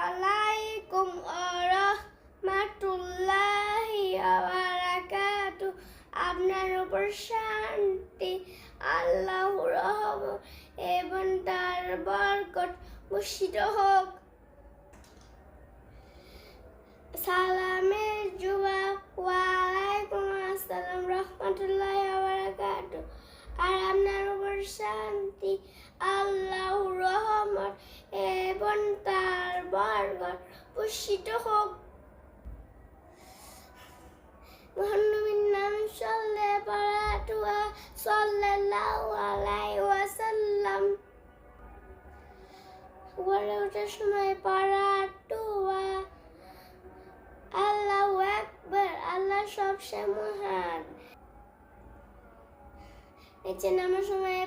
আলাইকুম রহমাতুল্লাহি বারাকাতু আপনার উপর শান্তি আল্লাহর রহমত এবং তার বরকত বর্ষিত হোক সালামের জবাব ওয়ালাইকুম আসসালাম রহমতুল্লাহ বারাকাতু আর আপনার উপর শান্তি আল্লাহ রহমত এবং বরকত বর্ষিত হোক। মহানবীর নাম ওয়াসাল্লাম। ওঠার সময় পারাতুয়া আল্লাহু আকবার, আল্লাহ মহান। নিচে নামার সময়